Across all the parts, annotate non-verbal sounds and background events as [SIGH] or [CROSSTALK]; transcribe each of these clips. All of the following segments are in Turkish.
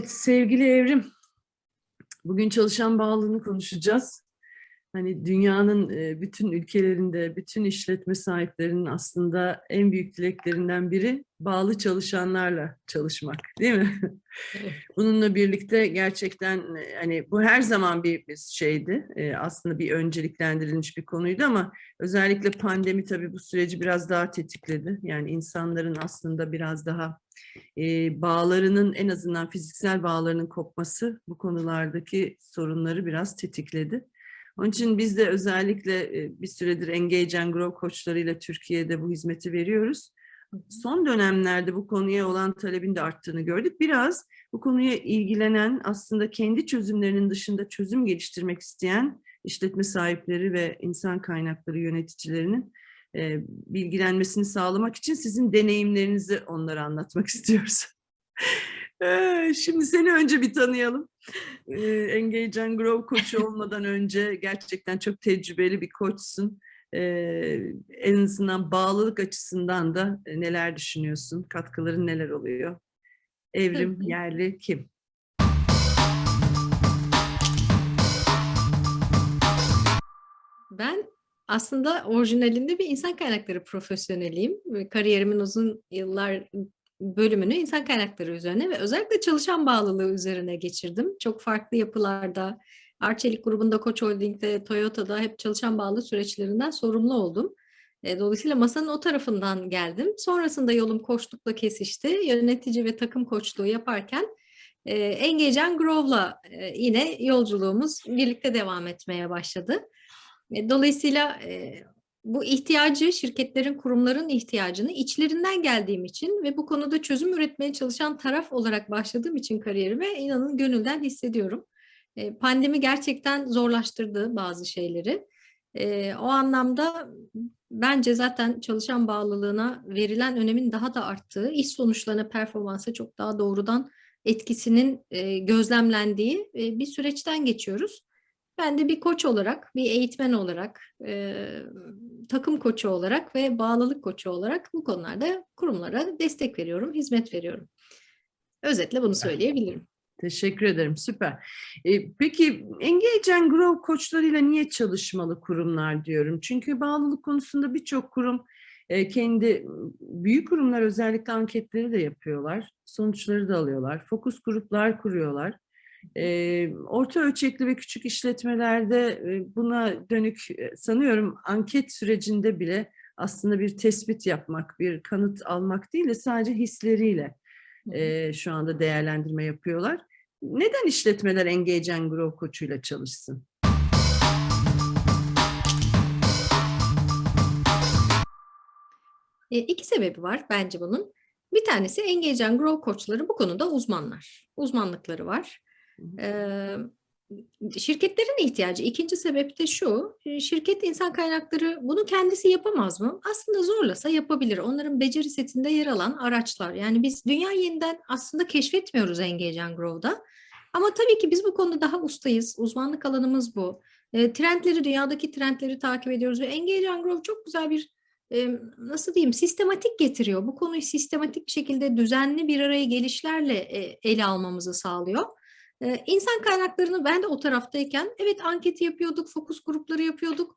Evet sevgili Evrim, bugün çalışan bağlılığını konuşacağız. Hani dünyanın e, bütün ülkelerinde, bütün işletme sahiplerinin aslında en büyük dileklerinden biri bağlı çalışanlarla çalışmak, değil mi? Evet. [LAUGHS] Bununla birlikte gerçekten e, hani bu her zaman bir, bir şeydi. E, Aslında bir önceliklendirilmiş bir konuydu ama özellikle pandemi tabii bu süreci biraz daha tetikledi. Yani insanların aslında biraz daha e, bağlarının en azından fiziksel bağlarının kopması bu konulardaki sorunları biraz tetikledi. Onun için biz de özellikle e, bir süredir Engage and Grow koçlarıyla Türkiye'de bu hizmeti veriyoruz. Son dönemlerde bu konuya olan talebin de arttığını gördük. Biraz bu konuya ilgilenen aslında kendi çözümlerinin dışında çözüm geliştirmek isteyen işletme sahipleri ve insan kaynakları yöneticilerinin e, bilgilenmesini sağlamak için sizin deneyimlerinizi onlara anlatmak [LAUGHS] istiyoruz. Ee, Şimdi seni önce bir tanıyalım. Ee, Engage and Grow koçu [LAUGHS] olmadan önce gerçekten çok tecrübeli bir koçsun. Ee, En azından bağlılık açısından da e, neler düşünüyorsun? Katkıların neler oluyor? Evrim. Yerli kim? Ben aslında orijinalinde bir insan kaynakları profesyoneliyim. Kariyerimin uzun yıllar bölümünü insan kaynakları üzerine ve özellikle çalışan bağlılığı üzerine geçirdim. Çok farklı yapılarda, Arçelik grubunda, Koç Holding'de, Toyota'da hep çalışan bağlı süreçlerinden sorumlu oldum. E, Dolayısıyla masanın o tarafından geldim. Sonrasında yolum koçlukla kesişti. Yönetici ve takım koçluğu yaparken e, Engage and e, yine yolculuğumuz birlikte devam etmeye başladı. E, Dolayısıyla e, bu ihtiyacı, şirketlerin, kurumların ihtiyacını içlerinden geldiğim için ve bu konuda çözüm üretmeye çalışan taraf olarak başladığım için kariyerime inanın gönülden hissediyorum. E, Pandemi gerçekten zorlaştırdı bazı şeyleri. O anlamda bence zaten çalışan bağlılığına verilen önemin daha da arttığı, iş sonuçlarına, performansa çok daha doğrudan etkisinin gözlemlendiği bir süreçten geçiyoruz. Ben de bir koç olarak, bir eğitmen olarak, e, takım koçu olarak ve bağlılık koçu olarak bu konularda kurumlara destek veriyorum, hizmet veriyorum. Özetle bunu söyleyebilirim. Teşekkür ederim, süper. Ee, peki Engage and Grow koçlarıyla niye çalışmalı kurumlar diyorum? Çünkü bağlılık konusunda birçok kurum e, kendi büyük kurumlar özellikle anketleri de yapıyorlar. Sonuçları da alıyorlar. Fokus gruplar kuruyorlar. Orta ölçekli ve küçük işletmelerde e, buna dönük sanıyorum anket sürecinde bile aslında bir tespit yapmak, bir kanıt almak değil de sadece hisleriyle e, şu anda değerlendirme yapıyorlar. Neden işletmeler Engage and Grow koçuyla çalışsın? E, iki sebebi var bence bunun. Bir tanesi Engage and Grow koçları bu konuda uzmanlar. Uzmanlıkları var. Şirketlerin ihtiyacı. İkinci sebep de şu, şirket insan kaynakları bunu kendisi yapamaz mı? Aslında zorlasa yapabilir. Onların beceri setinde yer alan araçlar. Yani biz dünya yeniden aslında keşfetmiyoruz Engage and Grow'da. Ama tabii ki biz bu konuda daha ustayız. Uzmanlık alanımız bu. E, trendleri, dünyadaki trendleri takip ediyoruz ve Engage and Grow çok güzel bir e, nasıl diyeyim sistematik getiriyor. Bu konuyu sistematik bir şekilde düzenli bir araya gelişlerle e, ele almamızı sağlıyor. Ee, İnsan kaynaklarını ben de o taraftayken evet anketi yapıyorduk, fokus grupları yapıyorduk.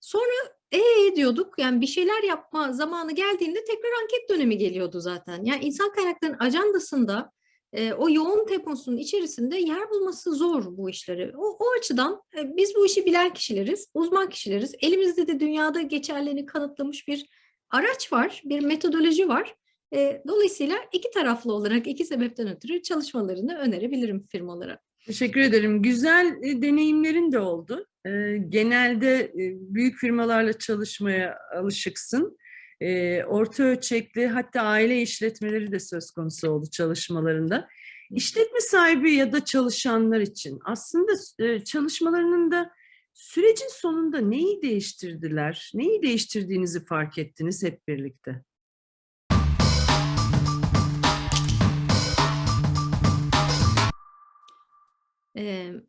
Sonra e diyorduk yani bir şeyler yapma zamanı geldiğinde tekrar anket dönemi geliyordu zaten. Yani insan kaynaklarının ajandasında e, o yoğun temposunun içerisinde yer bulması zor bu işleri. O, o açıdan e, biz bu işi bilen kişileriz, uzman kişileriz. Elimizde de dünyada geçerliliğini kanıtlamış bir araç var, bir metodoloji var. E, dolayısıyla iki taraflı olarak iki sebepten ötürü çalışmalarını önerebilirim firmalara. Teşekkür ederim. Güzel e, deneyimlerin de oldu. E, genelde e, büyük firmalarla çalışmaya alışıksın. E, orta ölçekli hatta aile işletmeleri de söz konusu oldu çalışmalarında. İşletme sahibi ya da çalışanlar için aslında e, çalışmalarının da sürecin sonunda neyi değiştirdiler? Neyi değiştirdiğinizi fark ettiniz hep birlikte?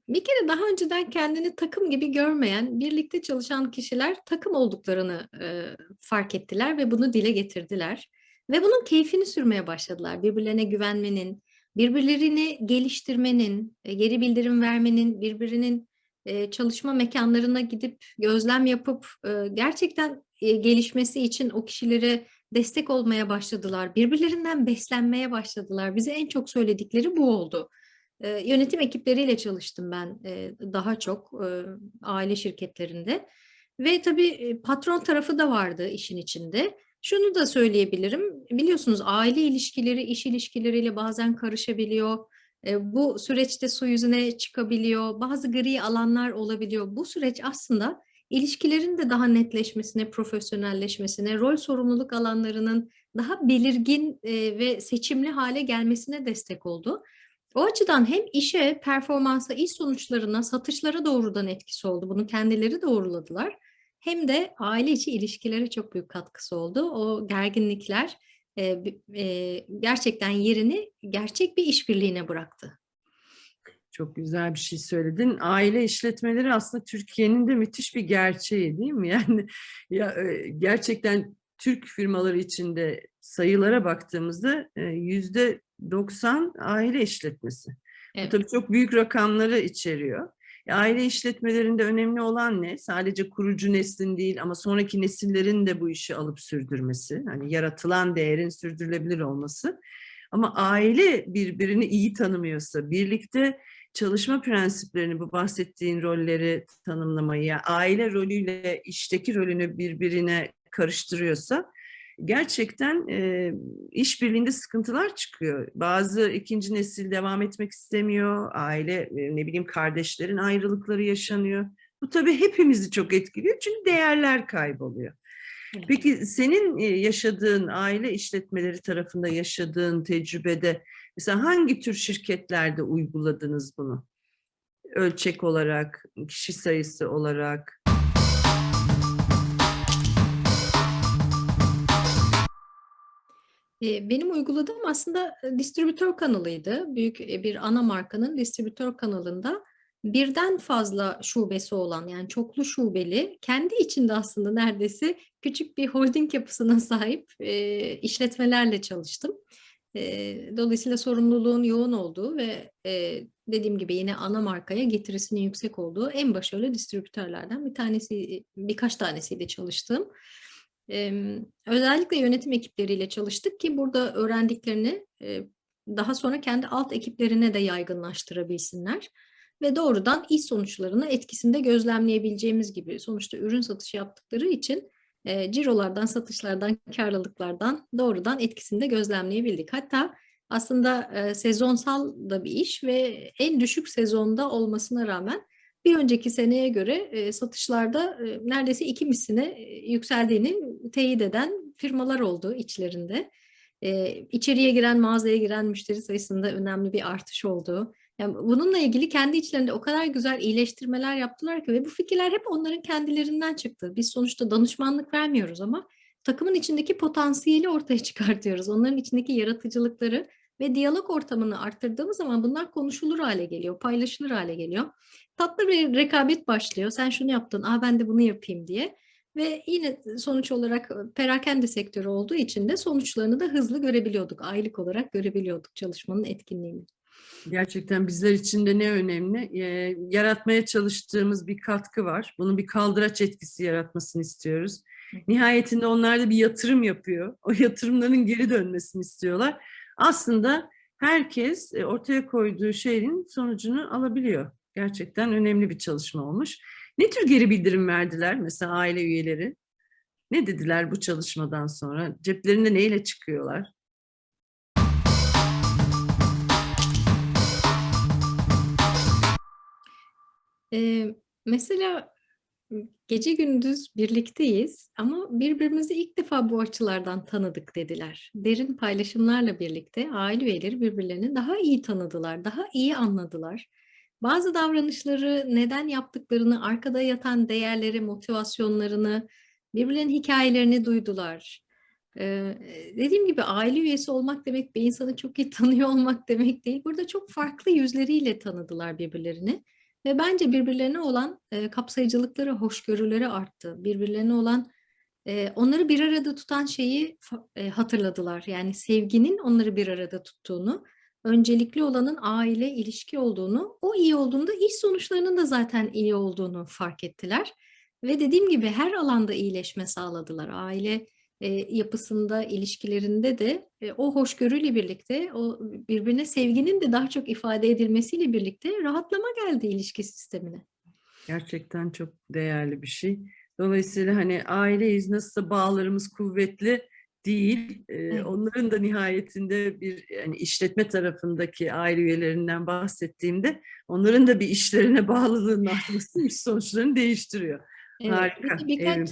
Bir kere daha önceden kendini takım gibi görmeyen, birlikte çalışan kişiler takım olduklarını fark ettiler ve bunu dile getirdiler. Ve bunun keyfini sürmeye başladılar. Birbirlerine güvenmenin, birbirlerini geliştirmenin, e, geri bildirim vermenin, birbirinin e, çalışma mekanlarına gidip gözlem yapıp e, gerçekten gelişmesi için o kişilere destek olmaya başladılar. Birbirlerinden beslenmeye başladılar. Bize en çok söyledikleri bu oldu. Yönetim ekipleriyle çalıştım ben daha çok aile şirketlerinde. Ve tabii patron tarafı da vardı işin içinde. Şunu da söyleyebilirim. Biliyorsunuz aile ilişkileri iş ilişkileriyle bazen karışabiliyor. Bu süreçte su yüzüne çıkabiliyor. Bazı gri alanlar olabiliyor. Bu süreç aslında ilişkilerin de daha netleşmesine, profesyonelleşmesine, rol sorumluluk alanlarının daha belirgin ve seçimli hale gelmesine destek oldu. O açıdan hem işe, performansa, iş sonuçlarına, satışlara doğrudan etkisi oldu. Bunu kendileri doğruladılar. Hem de aile içi ilişkilere çok büyük katkısı oldu. O gerginlikler e, e, gerçekten yerini gerçek bir işbirliğine bıraktı. Çok güzel bir şey söyledin. Aile işletmeleri aslında Türkiye'nin de müthiş bir gerçeği değil mi? [LAUGHS] Yani ya e, gerçekten Türk firmaları içinde sayılara baktığımızda e, yüzde 90 aile işletmesi. Bu Evet. tabii çok büyük rakamları içeriyor. E, Aile işletmelerinde önemli olan ne? Sadece kurucu neslin değil ama sonraki nesillerin de bu işi alıp sürdürmesi. Hani yaratılan değerin sürdürülebilir olması. Ama aile birbirini iyi tanımıyorsa, birlikte çalışma prensiplerini, bu bahsettiğin rolleri tanımlamayı, yani aile rolüyle işteki rolünü birbirine karıştırıyorsa gerçekten e, işbirliğinde sıkıntılar çıkıyor. Bazı ikinci nesil devam etmek istemiyor. Aile, e, ne bileyim kardeşlerin ayrılıkları yaşanıyor. Bu tabii hepimizi çok etkiliyor çünkü değerler kayboluyor. Peki senin yaşadığın aile işletmeleri tarafında yaşadığın tecrübede mesela hangi tür şirketlerde uyguladınız bunu? Ölçek olarak, kişi sayısı olarak. Benim uyguladığım aslında distribütör kanalıydı. Büyük bir ana markanın distribütör kanalında birden fazla şubesi olan yani çoklu şubeli kendi içinde aslında neredeyse küçük bir holding yapısına [LAUGHS] sahip e, işletmelerle çalıştım. E, dolayısıyla sorumluluğun yoğun olduğu ve e, dediğim gibi yine ana markaya getirisinin yüksek olduğu en başarılı distribütörlerden bir tanesi, birkaç tanesiyle çalıştığım. Özellikle yönetim ekipleriyle çalıştık ki burada öğrendiklerini, daha sonra kendi alt ekiplerine de yaygınlaştırabilsinler ve doğrudan iş sonuçlarını etkisini de gözlemleyebileceğimiz gibi sonuçta ürün satışı yaptıkları için, eee, cirolardan, satışlardan, kârlılıklardan doğrudan etkisini de gözlemleyebildik. Hatta aslında, eee, sezonsal da bir iş ve en düşük sezonda olmasına rağmen bir önceki seneye göre, eee, satışlarda, eee, neredeyse 2 misline, eee, yükseldiğini teyit eden firmalar oldu içlerinde. Eee, içeriye giren, mağazaya giren müşteri sayısında önemli bir artış oldu. Yani, bununla ilgili kendi içlerinde o kadar güzel iyileştirmeler yaptılar ki ve bu fikirler hep onların kendilerinden çıktı. Biz sonuçta danışmanlık vermiyoruz ama takımın içindeki potansiyeli ortaya [LAUGHS] çıkartıyoruz. Onların içindeki yaratıcılıkları ve diyalog ortamını arttırdığımız zaman bunlar konuşulur hâle geliyor, paylaşılır hâle geliyor. Tatlı bir rekabet başlıyor. Sen şunu yaptın, a, ben de bunu yapayım diye ve yine sonuç olarak, ııı, perakende sektörü olduğu için de sonuçlarını da hızlı görebiliyorduk. Aylık olarak görebiliyorduk çalışmanın etkinliğini. Gerçekten bizler için de ne önemli? Eee, yaratmaya çalıştığımız bir katkı var. Bunun bir kaldıraç etkisi yaratmasını istiyoruz. Nihayetinde onlar da bir yatırım yapıyor. O yatırımların geri dönmesini istiyorlar. Aslında herkes, eee, ortaya koyduğu şeyin sonucunu alabiliyor. Gerçekten önemli bir çalışma olmuş. Ne tür geri bildirim verdiler mesela aile üyeleri? Ne dediler bu çalışmadan sonra? Ceplerinde neyle çıkıyorlar? Eee, mesela, gece gündüz birlikteyiz ama birbirimizi ilk defa bu açılardan tanıdık dediler. Derin paylaşımlarla birlikte aile üyeleri birbirlerini daha iyi tanıdılar, daha iyi anladılar. Bazı davranışları, neden yaptıklarını, arkada yatan değerleri, motivasyonlarını, birbirlerinin hikâyelerini duydular. Eee, dediğim gibi aile üyesi olmak demek bir insanı çok iyi [LAUGHS] tanıyor olmak demek değil. Burada çok farklı yüzleriyle tanıdılar birbirlerini ve bence birbirlerine olan, eee, kapsayıcılıkları, hoşgörüleri arttı. Birbirlerine olan, eee, onları bir arada tutan şeyi eee, hatırladılar. Yani sevginin onları bir arada tuttuğunu, öncelikli olanın aile ilişki olduğunu, o iyi olduğunda iş sonuçlarının da zaten iyi olduğunu fark ettiler. Ve dediğim gibi her alanda iyileşme sağladılar. Aile e, yapısında, ilişkilerinde de e, o hoşgörüyle birlikte, o birbirine sevginin de daha çok ifade edilmesiyle birlikte rahatlama geldi ilişki sistemine. Gerçekten çok değerli bir şey. Dolayısıyla hani aileyiz nasılsa bağlarımız kuvvetli değil. Evet. Onların da nihayetinde bir yani işletme tarafındaki aile üyelerinden bahsettiğimde onların da bir işlerine bağlılığının [LAUGHS] artması iş sonuçlarını değiştiriyor. Evet, Harika, bir birkaç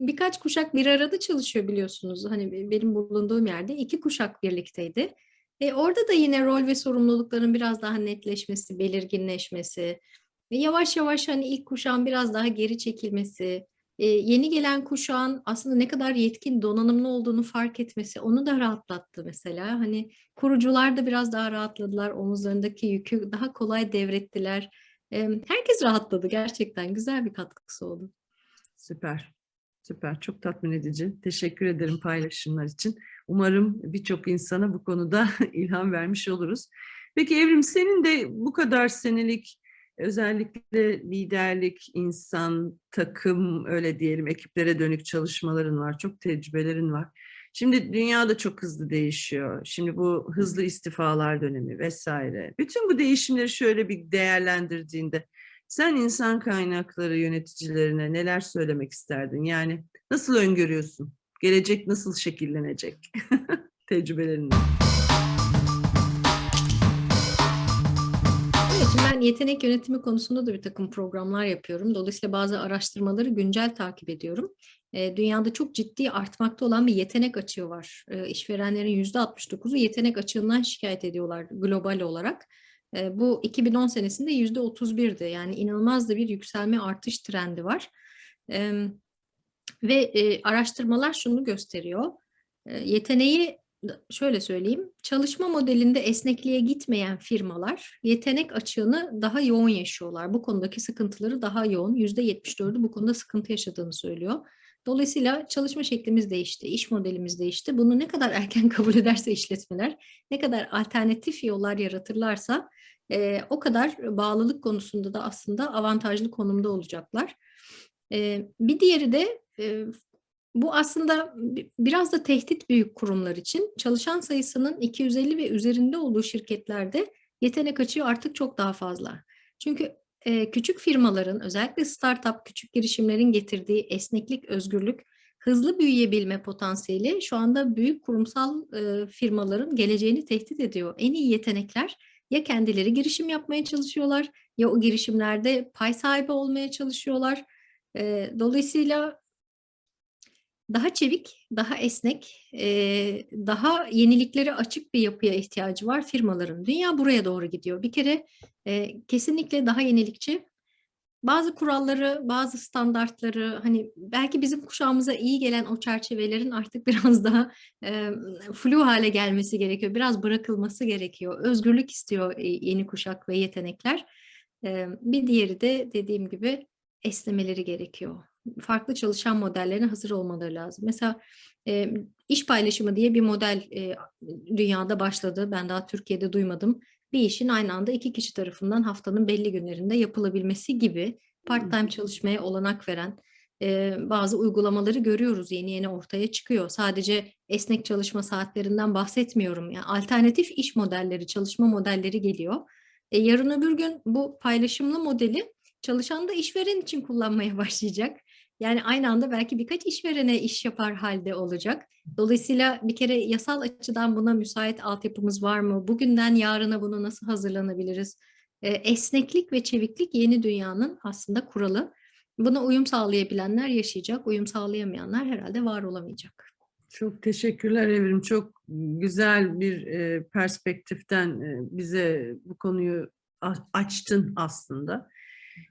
birkaç kuşak bir arada çalışıyor biliyorsunuz. Hani be- benim bulunduğum yerde iki kuşak birlikteydi. E, orada da yine rol ve sorumlulukların biraz daha netleşmesi, belirginleşmesi, ve yavaş yavaş hani ilk kuşağın biraz daha geri çekilmesi, e, yeni gelen kuşağın aslında ne kadar yetkin, donanımlı olduğunu fark etmesi onu da rahatlattı mesela. Hani kurucular da biraz daha rahatladılar, omuzlarındaki yükü daha kolay devrettiler. E, herkes rahatladı gerçekten güzel bir katkısı oldu. Süper. Süper. Çok tatmin edici. Teşekkür ederim paylaşımlar için. Umarım birçok insana bu konuda [LAUGHS] ilham vermiş oluruz. Peki Evrim senin de bu kadar senelik özellikle liderlik, insan, takım öyle diyelim ekiplere dönük çalışmaların var. Çok tecrübelerin var. Şimdi dünya da çok hızlı değişiyor. Şimdi bu hızlı istifalar dönemi vesaire. Bütün bu değişimleri şöyle bir değerlendirdiğinde sen insan kaynakları yöneticilerine neler söylemek isterdin? Yani nasıl öngörüyorsun? Gelecek nasıl şekillenecek? [LAUGHS] Tecrübelerinle. Yetenek yönetimi konusunda da bir takım programlar yapıyorum. Dolayısıyla bazı araştırmaları güncel takip ediyorum. E, dünyada çok ciddi artmakta olan bir yetenek açığı var. E, işverenlerin %69'u yetenek açığından şikayet ediyorlar global olarak. E, bu 2010 senesinde %31'di. Yani inanılmaz da bir yükselme artış trendi var. E, ve e, araştırmalar şunu gösteriyor. E, yeteneği şöyle söyleyeyim, çalışma modelinde esnekliğe gitmeyen firmalar yetenek açığını daha yoğun yaşıyorlar. Bu konudaki sıkıntıları daha yoğun. %74'ü bu konuda sıkıntı yaşadığını söylüyor. Dolayısıyla çalışma şeklimiz değişti, iş modelimiz değişti. Bunu ne kadar [LAUGHS] erken kabul ederse işletmeler, ne kadar alternatif yollar yaratırlarsa e, o kadar bağlılık konusunda da aslında avantajlı konumda olacaklar. E, bir diğeri de e, bu aslında bi- biraz da tehdit büyük kurumlar için. Çalışan sayısının 250 ve üzerinde olduğu şirketlerde yetenek açığı artık çok daha fazla. Çünkü e, küçük firmaların özellikle startup küçük girişimlerin getirdiği esneklik, özgürlük, hızlı büyüyebilme potansiyeli şu anda büyük kurumsal e, firmaların geleceğini tehdit ediyor. En iyi yetenekler ya kendileri girişim yapmaya çalışıyorlar ya o girişimlerde pay sahibi olmaya çalışıyorlar. E, dolayısıyla daha çevik, daha esnek, daha yeniliklere açık bir yapıya ihtiyacı var firmaların. Dünya buraya doğru gidiyor. Bir kere kesinlikle daha yenilikçi. Bazı kuralları, bazı standartları hani belki bizim kuşağımıza iyi gelen o çerçevelerin artık [LAUGHS] biraz daha flu hale gelmesi gerekiyor. Biraz bırakılması gerekiyor. Özgürlük istiyor e, yeni kuşak ve yetenekler. Bir diğeri de dediğim gibi esnemeleri gerekiyor farklı çalışan modellerine hazır olmaları lazım. Mesela e, iş paylaşımı diye bir model e, dünyada başladı. Ben daha Türkiye'de duymadım. Bir işin aynı anda iki kişi tarafından haftanın belli günlerinde yapılabilmesi gibi part-time çalışmaya olanak veren e, bazı uygulamaları görüyoruz. Yeni yeni ortaya çıkıyor. Sadece esnek çalışma saatlerinden bahsetmiyorum. Yani alternatif iş modelleri, çalışma modelleri geliyor. E, yarın öbür gün bu paylaşımlı modeli çalışan da işveren için kullanmaya [LAUGHS] başlayacak. Yani aynı anda belki birkaç işverene iş yapar halde olacak. Dolayısıyla bir kere yasal açıdan buna müsait altyapımız var mı? Bugünden yarına bunu nasıl hazırlanabiliriz? Ee, esneklik ve çeviklik yeni dünyanın aslında kuralı. Buna uyum sağlayabilenler yaşayacak, uyum sağlayamayanlar herhalde var olamayacak. Çok teşekkürler Evrim. Çok güzel bir e, perspektiften e, bize bu konuyu açtın aslında.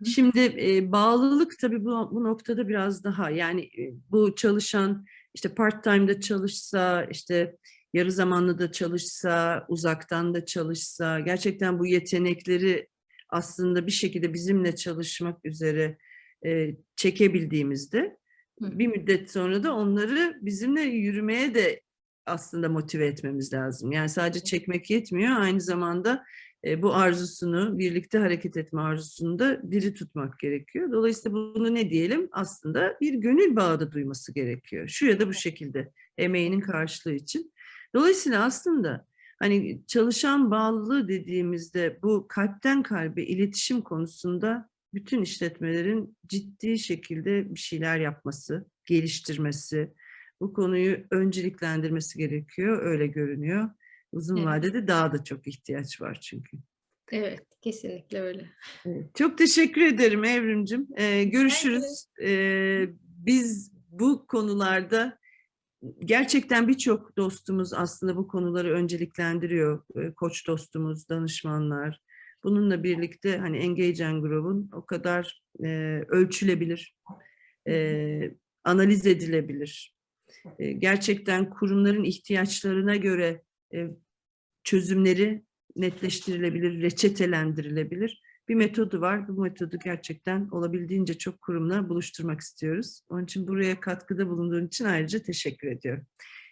Şimdi e, bağlılık tabii bu, bu noktada biraz daha yani e, bu çalışan işte part-time'da çalışsa, işte yarı zamanlı da çalışsa, uzaktan da çalışsa gerçekten bu yetenekleri aslında bir şekilde bizimle çalışmak üzere e, çekebildiğimizde Hı. bir müddet sonra da onları bizimle yürümeye de aslında motive etmemiz lazım. Yani sadece çekmek yetmiyor. Aynı zamanda e, bu arzusunu, birlikte hareket etme arzusunu da diri tutmak gerekiyor. Dolayısıyla bunu ne diyelim? Aslında bir gönül bağı da duyması gerekiyor. Şu ya da bu şekilde emeğinin karşılığı için. Dolayısıyla aslında hani çalışan bağlılığı dediğimizde bu kalpten kalbe iletişim konusunda bütün işletmelerin ciddi şekilde bir şeyler yapması, geliştirmesi, bu konuyu önceliklendirmesi gerekiyor. Öyle görünüyor. Uzun Evet. vadede daha da çok ihtiyaç var çünkü. Evet, kesinlikle öyle. Evet, Çok teşekkür ederim Evrimcim. Ee, görüşürüz. Ee, biz bu konularda gerçekten birçok dostumuz aslında bu konuları önceliklendiriyor. Ee, koç dostumuz, danışmanlar. Bununla birlikte hani Engage Grow'un o kadar e, ölçülebilir, e, analiz edilebilir. E, gerçekten kurumların ihtiyaçlarına göre çözümleri netleştirilebilir, reçetelendirilebilir bir metodu var. Bu metodu gerçekten olabildiğince çok kurumla buluşturmak istiyoruz. Onun için buraya katkıda bulunduğun için ayrıca teşekkür ediyorum.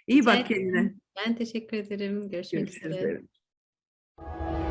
İyi bak kendine. Ben teşekkür ederim. Görüşmek Görüşürüz. üzere. evet.